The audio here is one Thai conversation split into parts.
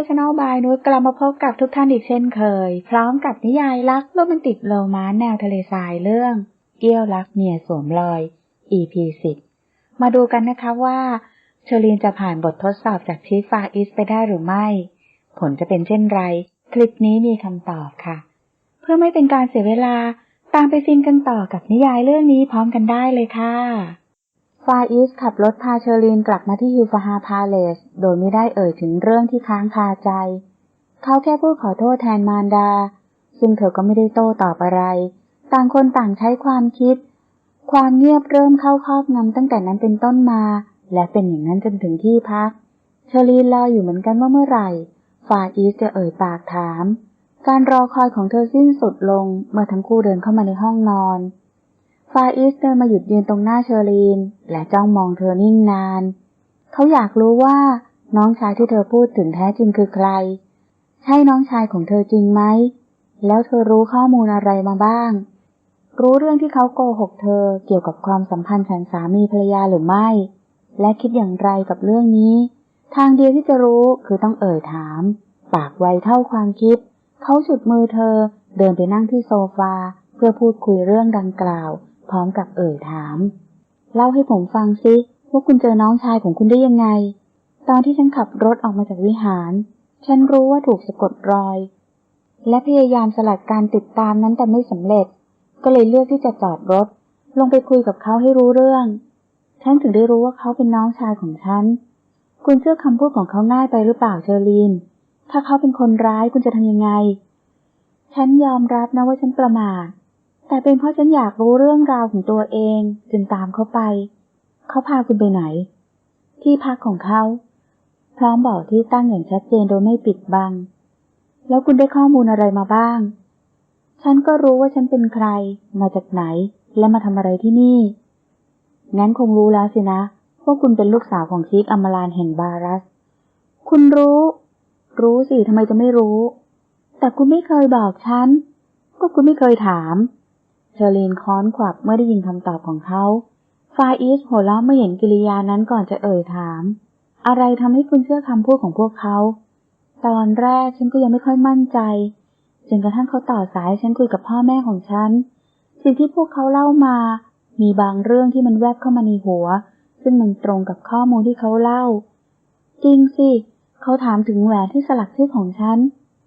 วัสดีค่ะ Love Note Channel by นุ้ยกลับมาพบกับทุกท่านอีกเช่นเคย พร้อมกับนิยายรักโรแมนติกโรแมนต์แนวทะเลทรายเรื่อง เกี้ยวรักเมียสวมรอย EP 10มาดูกันนะคะว่าเชอรีนจะผ่านบททดสอบจากชีฟาอิสไปได้หรือไม่ ผลจะเป็นเช่นไร คลิปนี้มีคำตอบค่ะ เพื่อไม่เป็นการเสียเวลาตามไปฟินกันต่อกับนิยายเรื่องนี้พร้อมกันได้เลยค่ะ ฟาอิสขับรถพาเชอรีนกลับมาที่ฮิวฟาฮาพาเลส โดยไม่ได้เอ่ยถึงเรื่องที่ค้างคาใจ เขาแค่พูดขอโทษแทนมารดา ซึ่งเธอก็ไม่ได้โต้ตอบอะไร ต่างคนต่างใช้ความคิด ความเงียบเริ่มเข้าครอบงำตั้งแต่นั้นเป็นต้นมา และเป็นอย่างนั้นจนถึงที่พัก เชอรีนรออยู่เหมือนกันว่าเมื่อไหร่ ฟาอิสจะเอ่ยปากถาม การรอคอยของเธอสิ้นสุดลงเมื่อทั้งคู่เดินเข้ามาในห้องนอน ฟาอิสเดินมาหยุดยืนตรงหน้าเชอรีน และจ้องมองเธอนิ่งนาน เขาอยากรู้ว่าน้องชายที่เธอพูดถึงแท้จริงคือใคร ใช่น้องชายของเธอจริงไหม แล้วเธอรู้ข้อมูลอะไรมาบ้าง รู้เรื่องที่เขาโกหกเธอเกี่ยวกับความสัมพันธ์ฉันสามีภรรยาหรือไม่ และคิดอย่างไรกับเรื่องนี้ ทางเดียวที่จะรู้คือต้องเอ่ยถาม ปากไวเท่าความคิด เขาฉุดมือเธอเดินไปนั่งที่โซฟา เพื่อพูดคุยเรื่องดังกล่าว พร้อมกับเอ่ยถาม เล่าให้ผมฟังซิว่าคุณเจอน้องชายของคุณได้ยังไง ตอนที่ฉันขับรถออกมาจากวิหาร ฉันรู้ว่าถูกสะกดรอย และพยายามสลัดการติดตามนั้นแต่ไม่สำเร็จ ก็เลยเลือกที่จะจอดรถ ลงไปคุยกับเขาให้รู้เรื่อง ฉันถึงได้รู้ว่าเขาเป็นน้องชายของฉัน คุณเชื่อคำพูดของเขาง่ายไปหรือเปล่าเชอรีน ถ้าเขาเป็นคนร้ายคุณจะทำยังไง ฉันยอมรับนะว่าฉันประมาท แต่เป็นเพราะฉันอยากรู้เรื่องราวของตัวเองจึงตามเขาไป เขาพาคุณไปไหน ที่พักของเขา พร้อมบอกที่ตั้งอย่างชัดเจนโดยไม่ปิดบัง แล้วคุณได้ข้อมูลอะไรมาบ้าง ฉันก็รู้ว่าฉันเป็นใคร มาจากไหน และมาทำอะไรที่นี่ งั้นคงรู้แล้วสินะ ว่าคุณเป็นลูกสาวของชีคอัมมาลานแห่งบารัส คุณรู้ รู้สิทำไมจะไม่รู้ แต่คุณไม่เคยบอกฉัน ก็คุณไม่เคยถาม เชอรีนค้อนขวับเมื่อได้ยินคำตอบของเขา ฟาอิสหัวเราะเมื่อเห็นกิริยานั้นก่อนจะเอ่ยถาม อะไรทำให้คุณเชื่อคำพูดของพวกเขา ตอนแรกฉันก็ยังไม่ค่อยมั่นใจ จนกระทั่งเขาต่อสายฉันคุยกับพ่อแม่ของฉัน สิ่งที่พวกเขาเล่ามา มีบางเรื่องที่มันแวบเข้ามาในหัว ซึ่งมันตรงกับข้อมูลที่เขาเล่า จริงสิ เขาถามถึงแหวนที่สลักชื่อของฉัน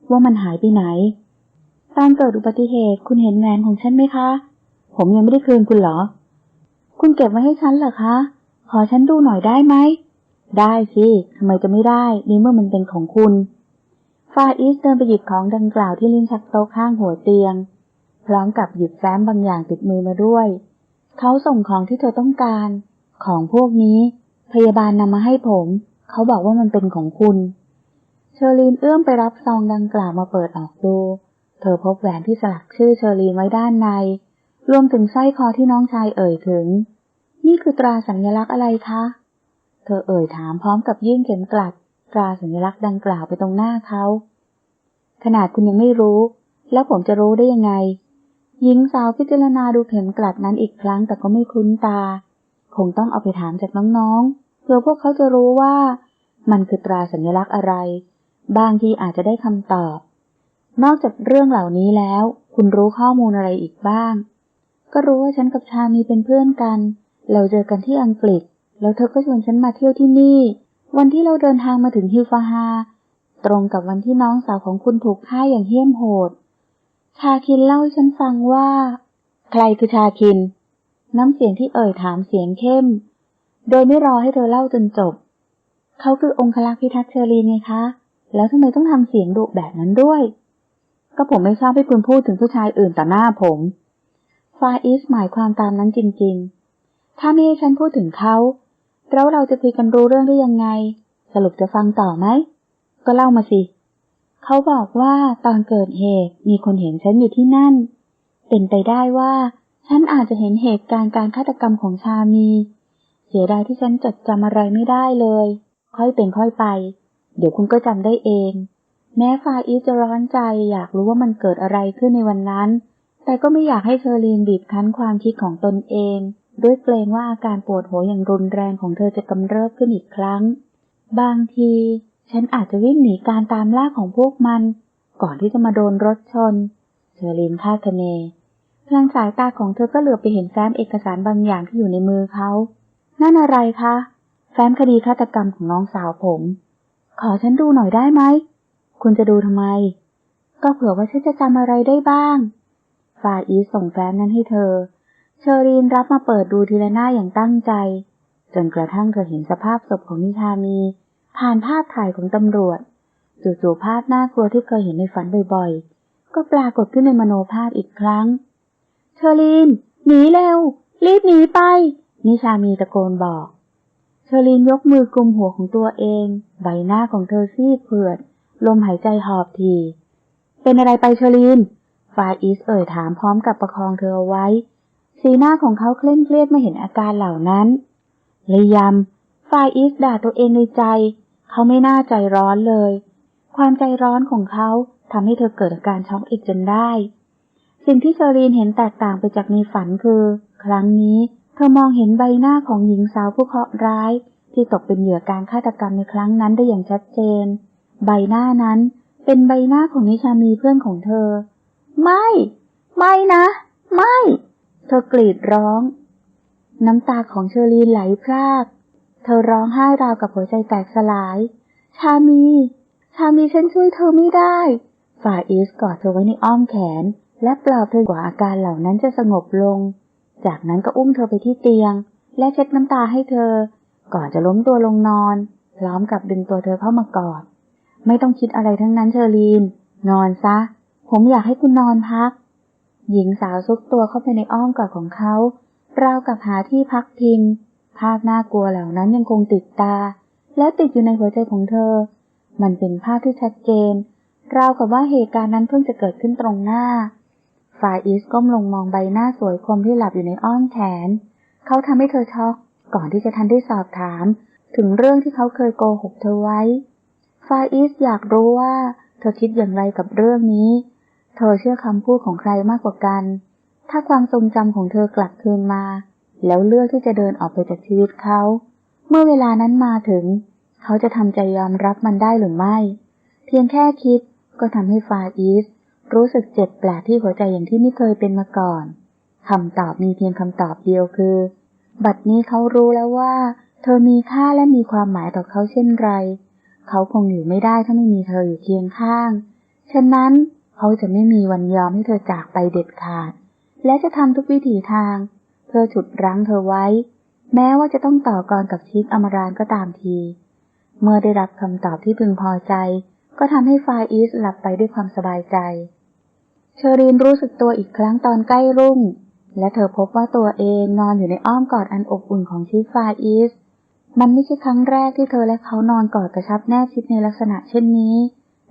ว่ามันหายไปไหน ตอนเกิดอุบัติเหตุคุณเห็นแหวนของฉันไหมคะ ผมยังไม่ได้คืนคุณเหรอ คุณเก็บไว้ให้ฉันเหรอคะ ขอฉันดูหน่อยได้ไหม ได้สิทำไมจะไม่ได้นี่เมื่อมันเป็นของคุณฟาอิสเดินไปหยิบของดังกล่าวที่ลิ้นชักโต๊ะข้างหัวเตียง พร้อมกับหยิบแฟ้มบางอย่างติดมือมาด้วย เขาส่งของที่เธอต้องการ ของพวกนี้ พยาบาลนำมาให้ผม เขาบอกว่ามันเป็นของคุณ เชอรีนเอื้อมไปรับซองดังกล่าวมาเปิดออกดู เธอพบแหวนที่สลักชื่อเชอรีไว้ด้านใน รวมถึงสร้อยคอที่น้องชายเอ่ยถึง นี่คือตราสัญลักษณ์อะไรคะ เธอเอ่ยถามพร้อมกับยื่นเข็มกลัด ตราสัญลักษณ์ดังกล่าวไปตรงหน้าเขา ขนาดคุณยังไม่รู้ แล้วผมจะรู้ได้ยังไง หญิงสาวพิจารณาดูเข็มกลัดนั้นอีกครั้งแต่ก็ไม่คุ้นตา คงต้องเอาไปถามจากน้องๆ เพื่อพวกเขาจะรู้ว่า มันคือตราสัญลักษณ์อะไร บางทีอาจจะได้คำตอบ นอกจากเรื่องเหล่านี้แล้ว คุณรู้ข้อมูลอะไรอีกบ้าง ก็รู้ว่าฉันกับชามีเป็นเพื่อนกัน เราเจอกันที่อังกฤษ แล้วเธอก็ชวนฉันมาเที่ยวที่นี่ วันที่เราเดินทางมาถึงฮิวฟาฮา ตรงกับวันที่น้องสาวของคุณถูกฆ่าอย่างเหี้ยมโหด ชาคินเล่าให้ฉันฟังว่า ใครคือชาคิน น้ำเสียงที่เอ่ยถามเสียงเข้ม โดยไม่รอให้เธอเล่าจนจบ เขาคือองคลักษ์พิทักษ์เชอรีนไงคะ แล้วทำไมต้องทำเสียงดุแบบนั้นด้วย ก็ผมไม่ชอบให้คุณพูดถึงผู้ชายอื่นต่อหน้าผมฟาอิสหมายความตามนั้นจริง ๆ ถ้าไม่ให้ฉันพูดถึงเขาแล้วเราจะคุยกันรู้เรื่องได้ยังไง สรุปจะฟังต่อไหม ก็เล่ามาสิ เขาบอกว่าตอนเกิดเหตุมีคนเห็นฉันอยู่ที่นั่น เป็นไปได้ว่า ฉันอาจจะเห็นเหตุการณ์การฆาตกรรมของชามี เสียดายที่ฉันจดจำอะไรไม่ได้เลย ค่อยเป็นค่อยไป เดี๋ยวคุณก็จำได้เอง แม้ฟาอีจะร้อนใจอยากรู้ว่ามันเกิดอะไรขึ้นในวันนั้น แต่ก็ไม่อยากให้เชอรีนบีบคั้นความคิดของตนเอง ด้วยเกรงว่าอาการปวดหัวอย่างรุนแรงของเธอจะกำเริบขึ้นอีกครั้ง บางที ฉันอาจจะวิ่งหนีการตามล่าของพวกมัน ก่อนที่จะมาโดนรถชน เชอรีนคาดคะเนพลังสายตาของเธอก็เหลือบไปเห็นแฟ้มเอกสารบางอย่างที่อยู่ในมือเขา นั่นอะไรคะ แฟ้มคดีฆาตกรรมของน้องสาวผม ขอฉันดูหน่อยได้ไหม คุณจะดูทำไม ก็เผื่อว่าฉันจะจำอะไรได้บ้างฟาอีสส่งแฟ้มนั้นให้เธอ เชอรีนรับมาเปิดดูทีละหน้าอย่างตั้งใจ จนกระทั่งเธอเห็นสภาพศพของนิชามี ผ่านภาพถ่ายของตำรวจ จู่ๆภาพน่ากลัวที่เคยเห็นในฝันบ่อยๆ ก็ปรากฏขึ้นในมโนภาพอีกครั้ง เชอรีน หนีเร็ว รีบหนีไป นิชามีตะโกนบอก เชอรีนยกมือกลุมหัวของตัวเอง ใบหน้าของเธอซีดเผือด ลมหายใจหอบที เป็นอะไรไปเชอรีน ฟาอิสเอ่ยถามพร้อมกับประคองเธอเอาไว้ สีหน้าของเขาเคร่งเครียดเมื่อเห็นอาการเหล่านั้นเลยยำฟาอิสด่าตัวเองในใจ เขาไม่น่าใจร้อนเลย ความใจร้อนของเขาทำให้เธอเกิดอาการช็อกอีกจนได้ สิ่งที่เชอรีนเห็นแตกต่างไปจากในฝันคือ ครั้งนี้เธอมองเห็นใบหน้าของหญิงสาวผู้เคราะห์ร้าย ที่ตกเป็นเหยื่อการฆาตกรรมในครั้งนั้นได้อย่างชัดเจน ใบหน้านั้นเป็นใบหน้าของนิชามีเพื่อนของเธอ ไม่ ไม่นะ ไม่ เธอกรีดร้อง น้ำตาของเชอรีนไหลพราก เธอร้องไห้ราวกับหัวใจแตกสลาย ชามี ชามีฉันช่วยเธอไม่ได้ ฝ่าอีสกอดเธอไว้ในอ้อมแขน และปลอบเธอกว่าอาการเหล่านั้นจะสงบลง จากนั้นก็อุ้มเธอไปที่เตียง และเช็ดน้ำตาให้เธอ ก่อนจะล้มตัวลงนอน พร้อมกับดึงตัวเธอเข้ามากอด ไม่ต้องคิดอะไรทั้งนั้นเชอรีน นอนซะ ผมอยากให้คุณนอนพัก หญิงสาวซุกตัวเข้าไปในอ้อมกอดของเขาราวกับหาที่พักพิง ภาพน่ากลัวเหล่านั้นยังคงติดตา และติดอยู่ในหัวใจของเธอ มันเป็นภาพที่ชัดเจน ราวกับว่าเหตุการณ์นั้นเพิ่งจะเกิดขึ้นตรงหน้า ฝ่ายอีสก้มลงมองใบหน้าสวยคมที่หลับอยู่ในอ้อมแขน เขาทำให้เธอช็อก ก่อนที่จะทันได้สอบถาม ถึงเรื่องที่เขาเคยโกหกเธอไว้ ฟาอิสอยากรู้ว่า เธอคิดอย่างไรกับเรื่องนี้ เธอเชื่อคำพูดของใครมากกว่ากัน ถ้าความทรงจำของเธอกลับคืนมา แล้วเลือกที่จะเดินออกไปจากชีวิตเขา เมื่อเวลานั้นมาถึง เขาจะทำใจยอมรับมันได้หรือไม่ เพียงแค่คิดก็ทำให้ฟาอิสรู้สึกเจ็บแปลกที่หัวใจอย่างที่ไม่เคยเป็นมาก่อนคำตอบมีเพียงคำตอบเดียวคือ บัดนี้เขารู้แล้วว่า เธอมีค่าและมีความหมายต่อเขาเช่นไร เขาคงอยู่ไม่ได้ถ้าไม่มีเธออยู่เคียงข้าง ฉะนั้นเขาจะไม่มีวันยอมให้เธอจากไปเด็ดขาด และจะทำทุกวิถีทาง เพื่อฉุดรั้งเธอไว้ แม้ว่าจะต้องต่อกรกับชิคอมรานก็ตามที เมื่อได้รับคำตอบที่พึงพอใจ ก็ทำให้ฟาอิสหลับไปด้วยความสบายใจ เชอรีนรู้สึกตัวอีกครั้งตอนใกล้รุ่ง และเธอพบว่าตัวเองนอนอยู่ในอ้อมกอดอันอบอุ่นของชิคฟาอิส มันไม่ใช่ครั้งแรกที่เธอและเขานอนกอดกระชับแนบชิดในลักษณะเช่นนี้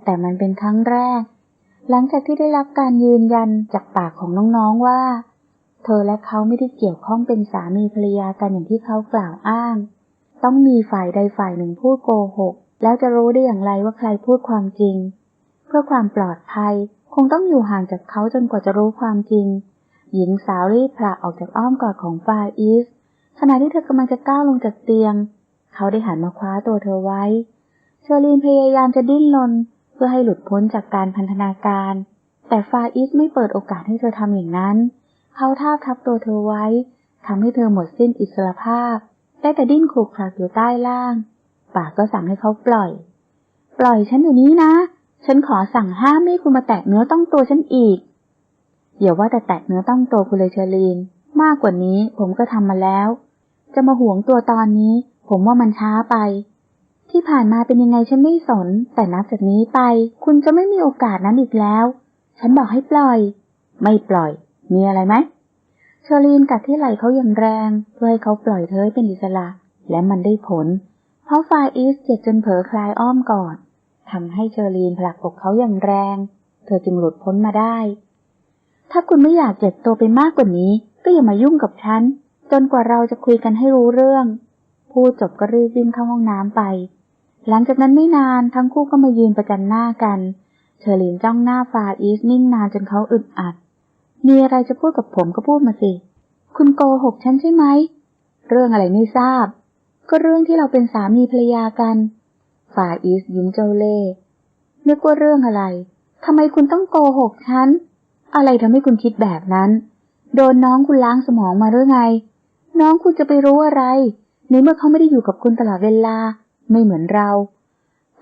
แต่มันเป็นครั้งแรก หลังจากที่ได้รับการยืนยันจากปากของน้องๆว่า เธอและเขาไม่ได้เกี่ยวข้องเป็นสามีภรรยากันอย่างที่เขากล่าวอ้าง ต้องมีฝ่ายใดฝ่ายหนึ่งพูดโกหก แล้วจะรู้ได้อย่างไรว่าใครพูดความจริง เพื่อความปลอดภัยคงต้องอยู่ห่างจากเขาจนกว่าจะรู้ความจริง หญิงสาวรีบผละออกจากอ้อมกอดของฟาอิสขณะที่เธอกำลังจะก้าวลงจากเตียง เขาได้หันมาคว้าตัวเธอไว้ เชอรีนพยายามจะดิ้นรนเพื่อให้หลุดพ้นจากการพันธนาการ แต่ฟาอิสไม่เปิดโอกาสให้เธอทำอย่างนั้น เขาทาทับตัวเธอไว้ทำให้เธอหมดสิ้นอิสรภาพ ได้แต่ดิ้นคลุกคลักอยู่ใต้ล่าง ปากก็สั่งให้เขาปล่อย ปล่อยฉันอยู่นี้นะ ฉันขอสั่งห้ามไม่ให้คุณมาแตะเนื้อต้องตัวฉันอีกอย่าว่าแต่แตะเนื้อต้องตัวคุณเลยเชอรีน มากกว่านี้ผมก็ทำมาแล้ว จะมาห่วงตัวตอนนี้ ผมว่ามันช้าไป ที่ผ่านมาเป็นยังไงฉันไม่สน แต่นับจากนี้ไป คุณจะไม่มีโอกาสนั้นอีกแล้ว ฉันบอกให้ปล่อย ไม่ปล่อย มีอะไรไหมเชอรีนกัดที่ไหล่เขาอย่างแรง เพื่อให้เขาปล่อยเธอให้เป็นอิสระ และมันได้ผล เพราะฟาอิสเจ็บจนเผลอคลายอ้อมกอนทำให้เชอรีนผลักอกเขาอย่างแรง เธอจึงหลุดพ้นมาได้ ถ้าคุณไม่อยากเจ็บตัวไปมากกว่านี้ ก็อย่ามายุ่งกับฉัน จนกว่าเราจะคุยกันให้รู้เรื่อง พูดจบก็รีบวิ่งเข้าห้องน้ำไป หลังจากนั้นไม่นานทั้งคู่ก็มายืนประจันหน้ากัน เชอรีนจ้องหน้าฟาอิสนิ่งนานจนเขาอึดอัด มีอะไรจะพูดกับผมก็พูดมาสิ คุณโกหกฉันใช่ไหม เรื่องอะไรไม่ทราบ ก็เรื่องที่เราเป็นสามีภรรยากันฟฝ่าอีสยิ้มเจ้าเล่ห์นึกว่าเรื่องอะไรทำไมคุณต้องโกหกฉัน อะไรทำให้คุณคิดแบบนั้น โดนน้องคุณล้างสมองมาหรือไง น้องคุณจะไปรู้อะไร ในเมื่อเขาไม่ได้อยู่กับคุณตลอดเวลา ไม่เหมือนเรา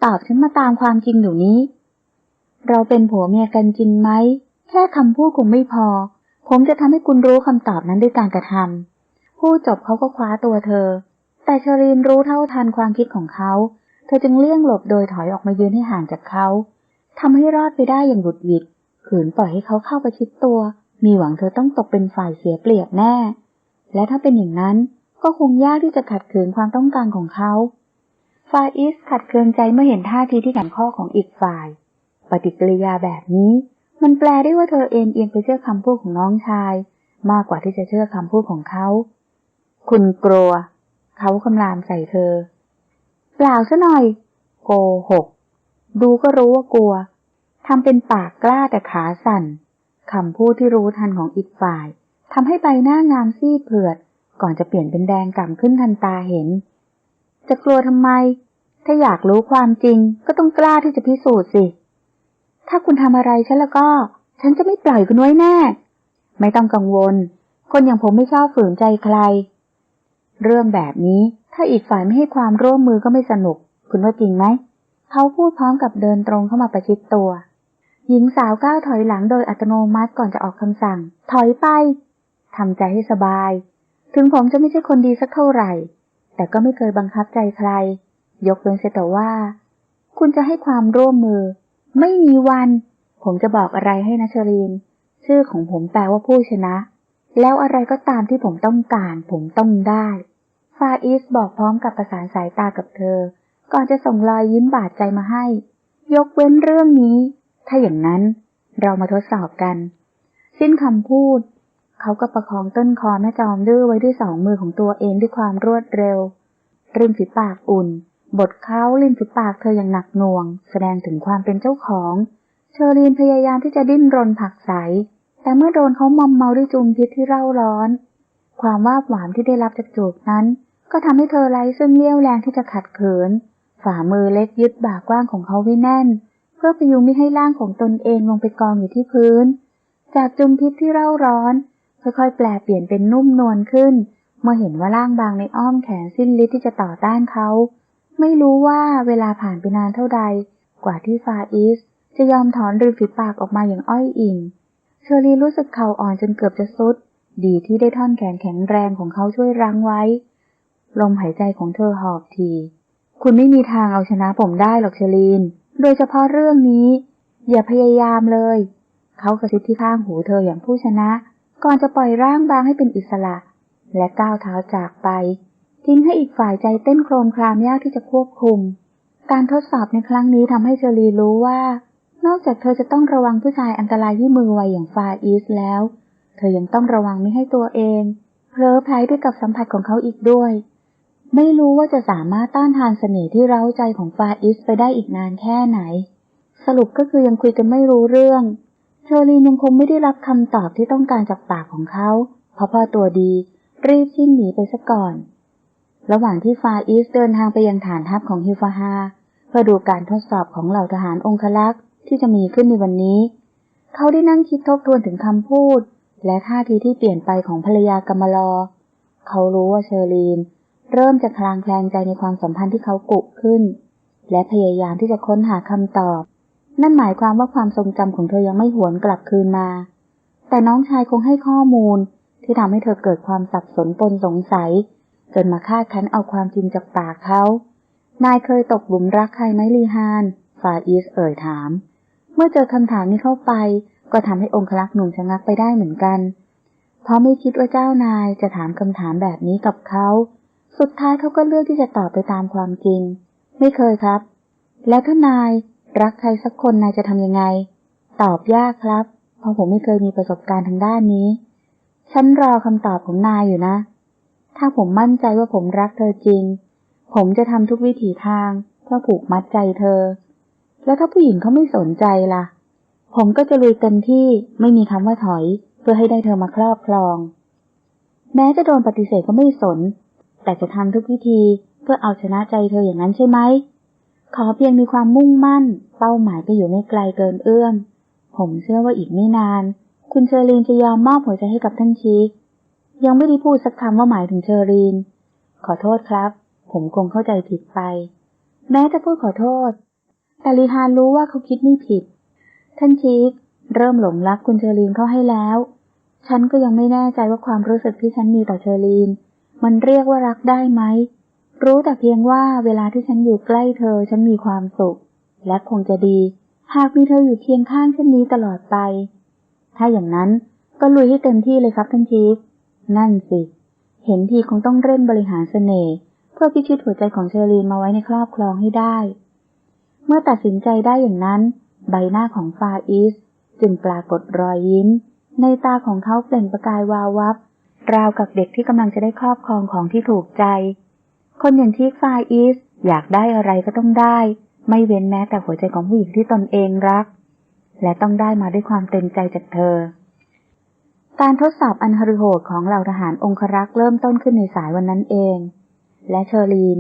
ตอบฉันมาตามความจริงอยู่นี้ เราเป็นผัวเมียกันจริงไหม แค่คำพูดคงไม่พอ ผมจะทำให้คุณรู้คำตอบนั้นด้วยการกระทำพูดจบเขาก็คว้าตัวเธอ แต่ชรีนรู้เท่าทันความคิดของเขา เธอจึงเลี่ยงหลบโดยถอยออกมายืนให้ห่างจากเขาทำให้รอดไปได้อย่างบุดหวิด ขืนปล่อยให้เขาเข้าประชิดตัว มีหวังเธอต้องตกเป็นฝ่ายเสียเปรียบแน่ และถ้าเป็นอย่างนั้น ก็คงยากที่จะขัดขืนความต้องการของเขาฟาอิสขัดเคืองใจเมื่อเห็นท่าทีที่แข็งข้อของอีกฝ่าย ปฏิกิริยาแบบนี้ มันแปลได้ว่าเธอเอ็นเอียงไปเชื่อคำพูดของน้องชาย มากกว่าที่จะเชื่อคำพูดของเขา คุณกลัว เขาคำรามใส่เธอ เปล่าซะหน่อย โกหก ดูก็รู้ว่ากลัวทำเป็นปากกล้าแต่ขาสั่นคำพูดที่รู้ทันของอีกฝ่ายทำให้ใบหน้างามซีดเผือด ก่อนจะเปลี่ยนเป็นแดงก่ำขึ้นทันตาเห็น จะกลัวทำไม ถ้าอยากรู้ความจริงก็ต้องกล้าที่จะพิสูจน์สิ ถ้าคุณทำอะไรฉันแล้วก็ ฉันจะไม่ปล่อยคุณไว้แน่ ไม่ต้องกังวล คนอย่างผมไม่ชอบฝืนใจใคร เรื่องแบบนี้ถ้าอีกฝ่ายไม่ให้ความร่วมมือก็ไม่สนุก คุณว่าจริงไหม เขาพูดพร้อมกับเดินตรงเข้ามาประชิดตัว หญิงสาวก้าวถอยหลังโดยอัตโนมัติก่อนจะออกคำสั่ง ถอยไปทำใจให้สบาย ถึงผมจะไม่ใช่คนดีสักเท่าไหร่ แต่ก็ไม่เคยบังคับใจใคร ยกเว้นเสียแต่ว่า คุณจะให้ความร่วมมือ ไม่มีวัน ผมจะบอกอะไรให้นะชรีนชื่อของผมแปลว่าผู้ชนะ แล้วอะไรก็ตามที่ผมต้องการ ผมต้องได้ ฟาอิสบอกพร้อมกับประสานสายตากับเธอ ก่อนจะส่งรอยยิ้มบาดใจมาให้ ยกเว้นเรื่องนี้ ถ้าอย่างนั้นเรามาทดสอบกัน สิ้นคำพูด เขาก็ประคองต้นคอแม่จอมดื้อไว้ด้วยสองมือของตัวเองด้วยความรวดเร็ว ริมฝีปากอุ่นบดเขาริมฝีปากเธออย่างหนักหน่วง แสดงถึงความเป็นเจ้าของ เชอรีนพยายามที่จะดิ้นรนผักไสแต่เมื่อโดนเขามอมเมาด้วยจุมพิษที่เร่าร้อน ความว่าบหวานที่ได้รับจากจูบนั้น ก็ทำให้เธอไร้ซึ่งเลี้ยวแรงที่จะขัดขืน ฝ่ามือเล็กยึดบ่ากว้างของเขาไว้แน่น เพื่อพยุงไม่ให้ร่างของตนเองลงไปกองอยู่ที่พื้น จากจุมพิษที่เร่าร้อน ค่อยๆ แปลเปลี่ยนเป็นนุ่มนวลขึ้น เมื่อเห็นว่าร่างบางในอ้อมแขนสิ้นฤทธิ์ที่จะต่อต้านเขา ไม่รู้ว่าเวลาผ่านไปนานเท่าใด กว่าที่ฟาอิสจะยอมถอนริมฝีปากออกมาอย่างอ้อยอิ่งเชอรีรู้สึกเข่าอ่อนจนเกือบจะสุด ดีที่ได้ท่อนแขนแข็งแรงของเขาช่วยรั้งไว้ ลมหายใจของเธอหอบที คุณไม่มีทางเอาชนะผมได้หรอกเชลีน โดยเฉพาะเรื่องนี้ อย่าพยายามเลย เขากระซิบที่ข้างหูเธออย่างผู้ชนะ ก่อนจะปล่อยร่างบางให้เป็นอิสระ และก้าวเท้าจากไป ทิ้งให้อีกฝ่ายใจเต้นโครมครามยากที่จะควบคุม การทดสอบในครั้งนี้ทำให้เชลีรู้ว่า นอกจากเธอจะต้องระวังผู้ชายอันตรายที่มือไวอย่างฟาอีสแล้ว เธอยังต้องระวังไม่ให้ตัวเองเพลอไพลด้วยกับสัมผัสของเขาอีกด้วย ไม่รู้ว่าจะสามารถต้านทานเสน่ห์ที่เร้าใจของฟาอิสไปได้อีกนานแค่ไหน สรุปก็คือยังคุยกันไม่รู้เรื่อง ชอรีนยังคงไม่ได้รับคำตอบที่ต้องการจากปากของเขาเพราะพ่อตัวดี รีบชิ่งหนีไปซะก่อน ระหว่างที่ฟาอิสเดินทางไปยังฐานทัพของฮิฟาฮาเพื่อดูการทดสอบของเหล่าทหารองคลักษ์ที่จะมีขึ้นในวันนี้ เขาได้นั่งคิดทบทวนถึงคำพูด และท่าทีที่เปลี่ยนไปของภรรยากำมลอ เขารู้ว่าเชอรีน เริ่มจะคลางแคลงใจในความสัมพันธ์ที่เขากุขึ้น และพยายามที่จะค้นหาคำตอบ นั่นหมายความว่าความทรงจำของเธอยังไม่หวนกลับคืนมา แต่น้องชายคงให้ข้อมูลที่ทำให้เธอเกิดความสับสนปนสงสัย จนมาคาดคั้นเอาความจริงจากปากเขา นายเคยตกหลุมรักใครไหมลีฮานฟาอีสเอ่ยถาม เมื่อเจอคำถามนี้เข้าไป ก็ทำให้องคลักษ์หนุ่มชะงักไปได้เหมือนกัน เพราะไม่คิดว่าเจ้านายจะถามคำถามแบบนี้กับเขา สุดท้ายเขาก็เลือกที่จะตอบไปตามความจริง ไม่เคยครับ แล้วถ้านาย รักใครสักคนนายจะทำยังไง ตอบยากครับ เพราะผมไม่เคยมีประสบการณ์ทางด้านนี้ ฉันรอคำตอบของนายอยู่นะ ถ้าผมมั่นใจว่าผมรักเธอจริง ผมจะทำทุกวิถีทางเพื่อผูกมัดใจเธอ แล้วถ้าผู้หญิงเขาไม่สนใจล่ะ ผมก็จะลุยเต็มที่ไม่มีคำว่าถอย เพื่อให้ได้เธอมาครอบครอง แม้จะโดนปฏิเสธก็ไม่สน แต่จะทำทุกวิธีเพื่อเอาชนะใจเธออย่างนั้นใช่ไหม ขอเพียงมีความมุ่งมั่น เป้าหมายก็อยู่ไม่ไกลเกินเอื้อม ผมเชื่อว่าอีกไม่นาน คุณเชอรีนจะยอมมอบหัวใจให้กับท่านชีคยังไม่ได้พูดสักคำว่าหมายถึงเชอรีน ขอโทษครับ ผมคงเข้าใจผิดไป แม้จะพูดขอโทษ แต่ลีฮานรู้ว่าเขาคิดไม่ผิด ท่านชีคเริ่มหลงรักคุณเชอรีนเข้าให้แล้ว ฉันก็ยังไม่แน่ใจว่าความรู้สึกที่ฉันมีต่อเชอรีน มันเรียกว่ารักได้ไหม รู้แต่เพียงว่าเวลาที่ฉันอยู่ใกล้เธอฉันมีความสุข และคงจะดี หากมีเธออยู่เคียงข้างเช่นนี้ตลอดไป ถ้าอย่างนั้นก็ลุยให้เต็มที่เลยครับท่านชีฟนั่นสิ เห็นทีคงต้องเร่งบริหารเสน่ห์เพื่อพิชิตหัวใจของเชอรีนมาไว้ในครอบครองให้ได้ เมื่อตัดสินใจได้อย่างนั้น ใบหน้าของฟาอิสจึงปรากฏรอยยิ้ม ในตาของเขาเปล่งประกายวาววับ ราวกับเด็กที่กำลังจะได้ครอบครองของที่ถูกใจ คนอย่างที่ฟาอิสอยากได้อะไรก็ต้องได้ ไม่เว้นแม้แต่หัวใจของผู้หญิงที่ตนเองรัก และต้องได้มาด้วยความเต็มใจจากเธอ การทดสอบอันฮริโหดของเหล่าทหารองครักษ์เริ่มต้นขึ้นในสายวันนั้นเอง และเชอรีน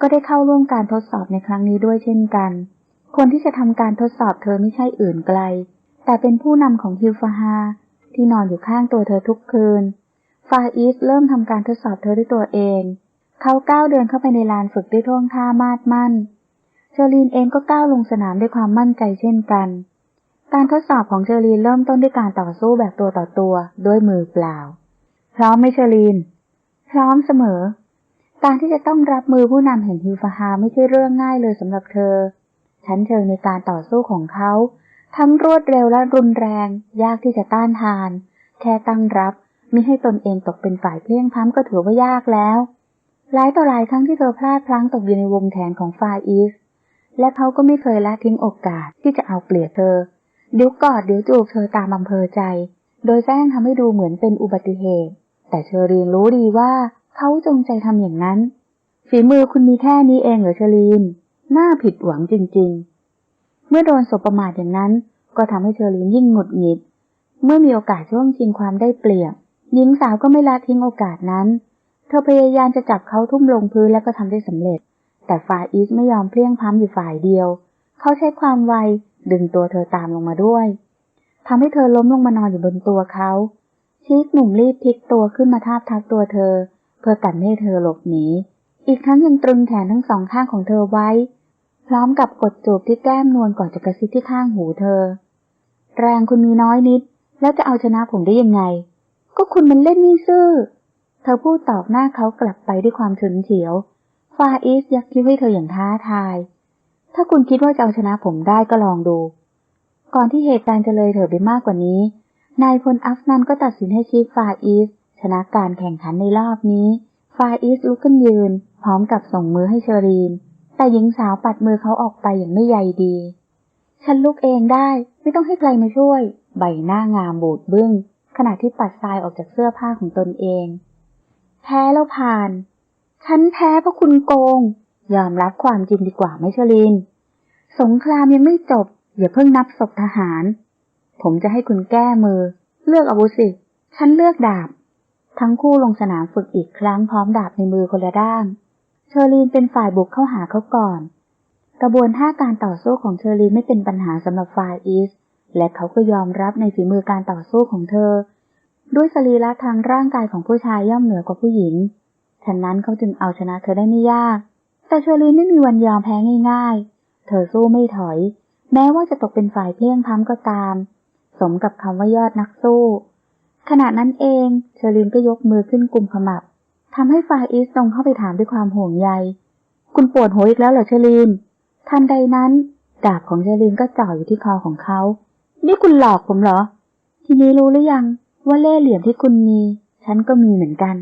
ก็ได้เข้าร่วมการทดสอบในครั้งนี้ด้วยเช่นกัน คนที่จะทำการทดสอบเธอไม่ใช่อื่นไกล แต่เป็นผู้นำของฮิลฟาฮาที่นอนอยู่ข้างตัวเธอทุกคืน ฟาอีสเริ่มทำการทดสอบเธอด้วยตัวเอง เขาก้าวเดินเข้าไปในลานฝึกด้วยท่วงท่ามาดมั่น เชอรีนเองก็ก้าวลงสนามด้วยความมั่นใจเช่นกัน การทดสอบของเชอรีนเริ่มต้นด้วยการต่อสู้แบบตัวต่อตัวด้วยมือเปล่า พร้อมไหมเชอรีน พร้อมเสมอ การที่จะต้องรับมือผู้นำแห่งฮิลฟาฮาไม่ใช่เรื่องง่ายเลยสำหรับเธอ ชั้นเชิงในการต่อสู้ของเขา ทั้งรวดเร็วและรุนแรง ยากที่จะต้านทาน แค่ตั้งรับมิให้ตนเองตกเป็นฝ่ายเพลียงพ้ำก็ถือว่ายากแล้ว หลายต่อหลายครั้งที่เธอพลาดพลั้งตกอยู่ในวงแขนของฟาอีส และเขาก็ไม่เคยละทิ้งโอกาสที่จะเอาเปรียบเธอ เดี๋ยวกอดเดี๋ยวจูบเธอตามอำเภอใจ โดยแซงทำให้ดูเหมือนเป็นอุบัติเหตุ แต่เชอรีนรู้ดีว่าเขาจงใจทำอย่างนั้น ฝีมือคุณมีแค่นี้เองเหรอเชอรีน น่าผิดหวังจริง ๆ เมื่อโดนสบประมาทอย่างนั้น ก็ทำให้เชอรีนยิ่งหงุดหงิด เมื่อมีโอกาสช่วงชิงความได้เปรียบหญิงสาวก็ไม่ละทิ้งโอกาสนั้น เธอพยายามจะจับเขาทุ่มลงพื้นและก็ทำได้สำเร็จ แต่ฝ่ายอีสไม่ยอมเพลียงพ้ำอยู่ฝ่ายเดียว เขาใช้ความไวดึงตัวเธอตามลงมาด้วยทำให้เธอล้มลงมานอนอยู่บนตัวเขาชีกหนุ่มรีบพลิกตัวขึ้นมาทาบทักตัวเธอ เพื่อกันไม่ให้เธอหลบหนี อีกทั้งยังตรึงแขนทั้งสองข้างของเธอไว้ พร้อมกับกดจูบที่แก้มนวลก่อนจะกระซิบที่ข้างหูเธอ แรงคุณมีน้อยนิด แล้วจะเอาชนะผมได้ยังไง ก็คุณมันเล่นไม่ซื่อ เธอพูดตอบหน้าเขากลับไปด้วยความฉุนเฉียว ฟาอิสยักคิ้วให้เธออย่างท้าทาย ถ้าคุณคิดว่าจะเอาชนะผมได้ก็ลองดู ก่อนที่เหตุการณ์จะเลยเถิดไปมากกว่านี้ นายพลอัฟนันก็ตัดสินให้ชีฟฟาอิสชนะการแข่งขันในรอบนี้ ฟาอิสลุกขึ้นยืน พร้อมกับส่งมือให้เชอรีน แต่หญิงสาวปัดมือเขาออกไปอย่างไม่ใยดี ฉันลุกเองได้ ไม่ต้องให้ใครมาช่วย ใบหน้างามบูดบึ้งขณะที่ปัดทรายออกจากเสื้อผ้าของตนเอง แพ้แล้วผ่าน ฉันแพ้เพราะคุณโกง ยอมรับความจริงดีกว่าไหมเชอรีนสงครามยังไม่จบ อย่าเพิ่งนับศพทหาร ผมจะให้คุณแก้มือ เลือกอาวุธสิ ฉันเลือกดาบ ทั้งคู่ลงสนามฝึกอีกครั้งพร้อมดาบในมือคนละด้าม เชอรีนเป็นฝ่ายบุกเข้าหาเขาก่อน กระบวนท่าการต่อสู้ของเชอรีนไม่เป็นปัญหาสำหรับฝ่ายอีสและเขาก็ยอมรับในฝีมือการต่อสู้ของเธอ ด้วยสรีระทางร่างกายของผู้ชายย่อมเหนือกว่าผู้หญิง ฉะนั้นเขาจึงเอาชนะเธอได้ไม่ยาก แต่เชอรีนไม่มีวันยอมแพ้ง่าย ๆ เธอสู้ไม่ถอย แม้ว่าจะตกเป็นฝ่ายเพลียงพ้ำก็ตาม สมกับคำว่ายอดนักสู้ ขณะนั้นเองเชอรีนก็ยกมือขึ้นกุมขมับทำให้ฟาอิสตรงเข้าไปถามด้วยความห่วงใย คุณปวดหัวอีกแล้วเหรอเชอรีน ทันใดนั้น ดาบของเชอรีนก็จ่ออยู่ที่คอของเขา นี่คุณหลอกผมเหรอ ทีนี้รู้หรือยัง ว่าเล่ห์เหลี่ยมที่คุณมี ฉันก็มีเหมือนกัน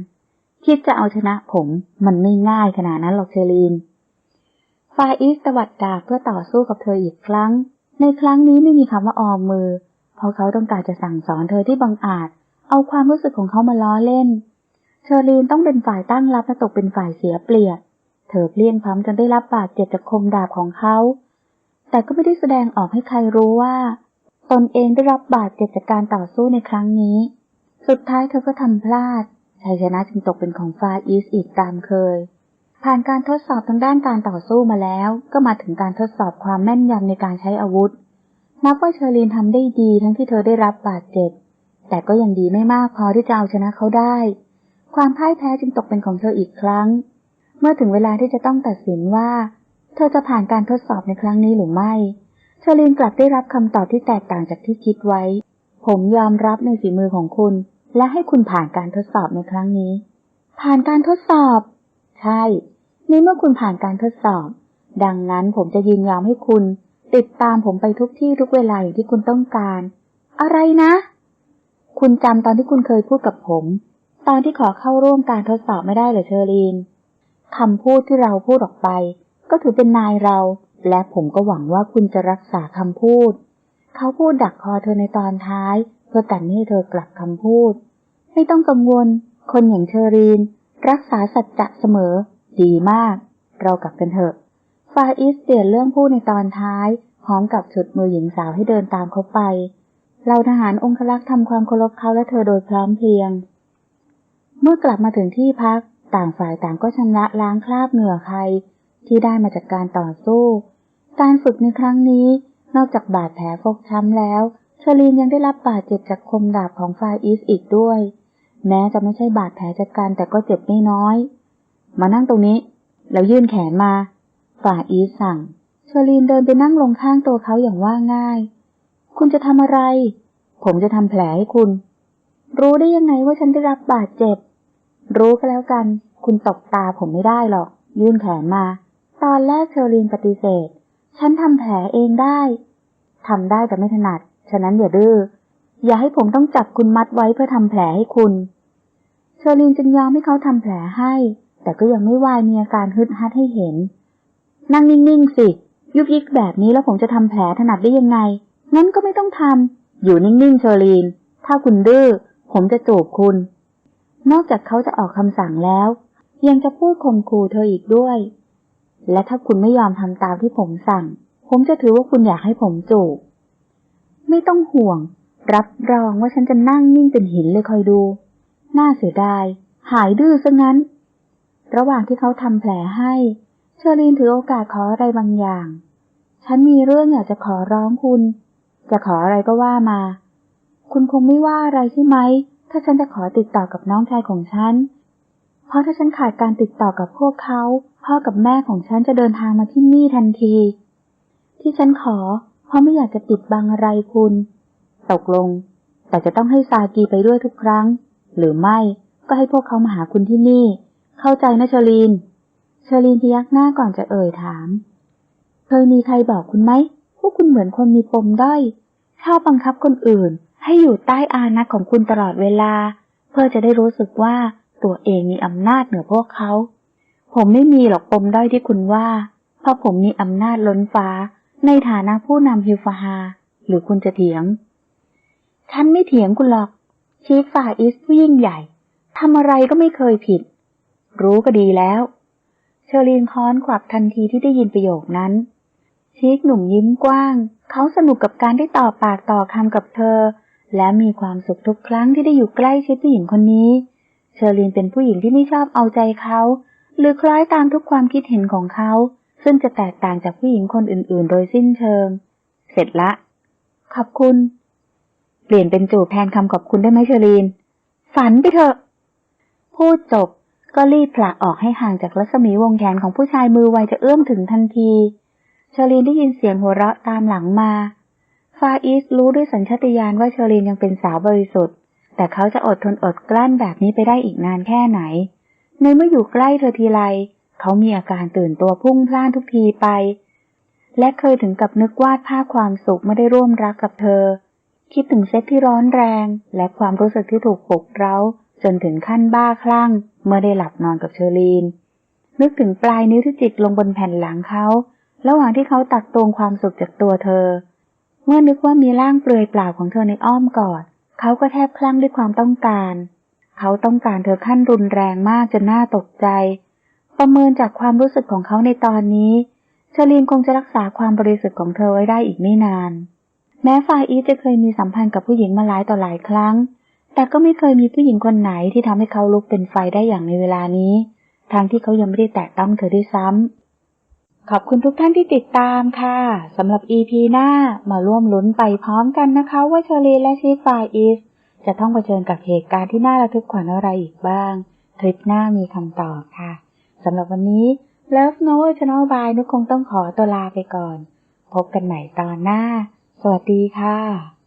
คิดจะเอาชนะผมมันไม่ง่ายขนาดนั้นหรอกเชอรีนฟาอิสตวัดดาบเพื่อต่อสู้กับเธออีกครั้ง ในครั้งนี้ไม่มีคำว่าออมมือ เพราะเขาต้องการจะสั่งสอนเธอที่บังอาจ เอาความรู้สึกของเขามาล้อเล่น เชอรีนต้องเป็นฝ่ายตั้งรับและตกเป็นฝ่ายเสียเปรียบ เธอเพลียงพล้ำจนได้รับบาดเจ็บจากคมดาบของเขา แต่ก็ไม่ได้แสดงออกให้ใครรู้ว่า ตนเองได้รับบาดเจ็บจากการต่อสู้ในครั้งนี้ สุดท้ายเธอก็ทำพลาด ชัยชนะจึงตกเป็นของฟาอีสอีกตามเคย ผ่านการทดสอบทางด้านการต่อสู้มาแล้ว ก็มาถึงการทดสอบความแม่นยำในการใช้อาวุธ นับว่าเชอรีนทำได้ดีทั้งที่เธอได้รับบาดเจ็บ แต่ก็ยังดีไม่มากพอที่จะเอาชนะเขาได้ ความพ่ายแพ้จึงตกเป็นของเธออีกครั้ง เมื่อถึงเวลาที่จะต้องตัดสินว่า เธอจะผ่านการทดสอบในครั้งนี้หรือไม่ เชอรีนกลับได้รับคำตอบที่แตกต่างจากที่คิดไว้ ผมยอมรับในฝีมือของคุณ และให้คุณผ่านการทดสอบในครั้งนี้ ผ่านการทดสอบ ใช่ในเมื่อคุณผ่านการทดสอบ ดังนั้นผมจะยินยอมให้คุณ ติดตามผมไปทุกที่ทุกเวลาอย่างที่คุณต้องการ อะไรนะ คุณจำตอนที่คุณเคยพูดกับผม ตอนที่ขอเข้าร่วมการทดสอบไม่ได้เหรอเชอรีนคำพูดที่เราพูดออกไป ก็ถือเป็นนายเรา และผมก็หวังว่าคุณจะรักษาคำพูด เขาพูดดักคอเธอในตอนท้าย เพื่อกันไม่ให้เธอกลับคำพูด ไม่ต้องกังวล คนอย่างเชอรีน รักษาสัจจะเสมอ ดีมาก เรากลับกันเถอะ ฟาอิสเปลี่ยนเรื่องพูดในตอนท้าย พร้อมกับฉุดมือหญิงสาวให้เดินตามเขาไปเราทหารองคลักษ์ทำความเคารพเขาและเธอโดยพร้อมเพรียง เมื่อกลับมาถึงที่พัก ต่างฝ่ายต่างก็ชำระล้างคราบเหงื่อใคร ที่ได้มาจากการต่อสู้ การฝึกในครั้งนี้ นอกจากบาดแผลฟกช้ำแล้วเชอรีนยังได้รับบาดเจ็บจากคมดาบของฟาอิสอีกด้วย แม้จะไม่ใช่บาดแผลจากการแต่ก็เจ็บไม่น้อย มานั่งตรงนี้ แล้วยื่นแขนมาฝ่าอีสสั่งเชอรีนเดินไปนั่งลงข้างตัวเขาอย่างว่าง่าย คุณจะทำอะไร ผมจะทำแผลให้คุณ รู้ได้ยังไงว่าฉันได้รับบาดเจ็บ รู้ก็แล้วกัน คุณตกตาผมไม่ได้หรอก ยื่นแขนมา ตอนแรกเชอรีนปฏิเสธ ฉันทำแผลเองได้ทำได้แต่ไม่ถนัด ฉะนั้นอย่าดื้อ อย่าให้ผมต้องจับคุณมัดไว้เพื่อทำแผลให้คุณ เชอรีนจึงยอมให้เขาทำแผลให้ แต่ก็ยังไม่วายมีอาการฮึดฮัดให้เห็น นั่งนิ่งๆสิ ยุบยิกแบบนี้แล้วผมจะทำแผลถนัดได้ยังไง งั้นก็ไม่ต้องทำ อยู่นิ่งๆเชอรีน ถ้าคุณดื้อ ผมจะจูบคุณ นอกจากเขาจะออกคำสั่งแล้ว ยังจะพูดข่มขู่เธออีกด้วย และถ้าคุณไม่ยอมทำตามที่ผมสั่ง ผมจะถือว่าคุณอยากให้ผมจูบ ไม่ต้องห่วง รับรองว่าฉันจะนั่งนิ่งเป็นหินเลยคอยดู น่าเสียดาย หายดื้อซะงั้น ระหว่างที่เขาทำแผลให้ เชอรีนถือโอกาสขออะไรบางอย่าง ฉันมีเรื่องอยากจะขอร้องคุณ จะขออะไรก็ว่ามา คุณคงไม่ว่าอะไรใช่ไหม ถ้าฉันจะขอติดต่อกับน้องชายของฉัน ราะถ้าฉันขาดการติดต่อกับพวกเขา พ่อกับแม่ของฉันจะเดินทางมาที่นี่ทันที ที่ฉันขอ เพราะไม่อยากจะปิดบังอะไรคุณ ตกลง แต่จะต้องให้ซากีไปด้วยทุกครั้ง หรือไม่ก็ให้พวกเขามาหาคุณที่นี่ เข้าใจนะเชอรีน เชอรีนพยักหน้าก่อนจะเอ่ยถาม เคยมีใครบอกคุณไหมพว่าคุณเหมือนคนมีปมด้อยชอบบังคับคนอื่น ให้อยู่ใต้อานัตของคุณตลอดเวลา เพื่อจะได้รู้สึกว่า ตัวเองมีอำนาจเหนือพวกเขา ผมไม่มีหรอกปมด้อยที่คุณว่า เพราะผมมีอำนาจล้นฟ้า ในฐานะผู้นำฮิวฟาฮา หรือคุณจะเถียง ฉันไม่เถียงคุณหรอก ชีฟฝ่าอิสผู้ยิ่งใหญ่ทำอะไรก็ไม่เคยผิด รู้ก็ดีแล้ว เชอรีนค้อนกวักทันทีที่ได้ยินประโยคนั้นชีกหนุ่มยิ้มกว้าง เขาสนุกกับการได้ต่อปากต่อคำกับเธอ และมีความสุขทุกครั้งที่ได้อยู่ใกล้ชิดผู้หญิงคนนี้ เชอรีนเป็นผู้หญิงที่ไม่ชอบเอาใจเขา หรือคล้อยตามทุกความคิดเห็นของเขา ซึ่งจะแตกต่างจากผู้หญิงคนอื่น ๆ โดยสิ้นเชิง เสร็จละ ขอบคุณ เปลี่ยนเป็นจูบแทนคำขอบคุณได้ไหมเชอรีน ฝันไปเถอะ พูดจบก็รีบผลักออกให้ห่างจากรัศมีวงแขนของผู้ชายมือไวจะเอื้อมถึงทันที เชอรีนได้ยินเสียงหัวเราะตามหลังมา ฟาอิสรู้ด้วยสัญชาตญาณว่าเชอรีนยังเป็นสาวบริสุทธิ์ แต่เขาจะอดทนอดกลั้นแบบนี้ไปได้อีกนานแค่ไหน ในเมื่ออยู่ใกล้เธอทีไร เขามีอาการตื่นตัวพุ่งพล่านทุกทีไป และเคยถึงกับนึกวาดภาพความสุขไม่ได้ร่วมรักกับเธอ คิดถึงเซ็ตที่ร้อนแรง และความรู้สึกที่ถูกปลุกเร้า จนถึงขั้นบ้าคลั่ง เมื่อได้หลับนอนกับเชอรีน นึกถึงปลายนิ้วที่จิกลงบนแผ่นหลังเขา ระหว่างที่เขาตักตวงความสุขจากตัวเธอ เมื่อนึกว่ามีร่างเปลือยเปล่าของเธอในอ้อมกอด เขาก็แทบคลั่งด้วยความต้องการ เขาต้องการเธอขั้นรุนแรงมากจนน่าตกใจ ประเมินจากความรู้สึกของเขาในตอนนี้ เชอรีนคงจะรักษาความบริสุทธิ์ของเธอไว้ได้อีกไม่นาน แม้ฝ่ายอีจะเคยมีสัมพันธ์กับผู้หญิงมาหลายต่อหลายครั้ง แต่ก็ไม่เคยมีผู้หญิงคนไหนที่ทำให้เขาลุกเป็นไฟได้อย่างในเวลานี้ ทางที่เขายังไม่ได้แตะต้องเธอด้วยซ้ำ ขอบคุณทุกท่านที่ติดตามค่ะ สำหรับ EP หน้ามาร่วมลุ้นไปพร้อมกันนะคะ ว่าเชอรีและชีฟายอิสจะต้องเผชิญกับเหตุการณ์ที่น่าระทึกขวัญอะไรอีกบ้าง คลิปหน้ามีคำตอบค่ะ สำหรับวันนี้ Love No Channel by นุกคงต้องขอตัวลาไปก่อน พบกันใหม่ตอนหน้า สวัสดีค่ะ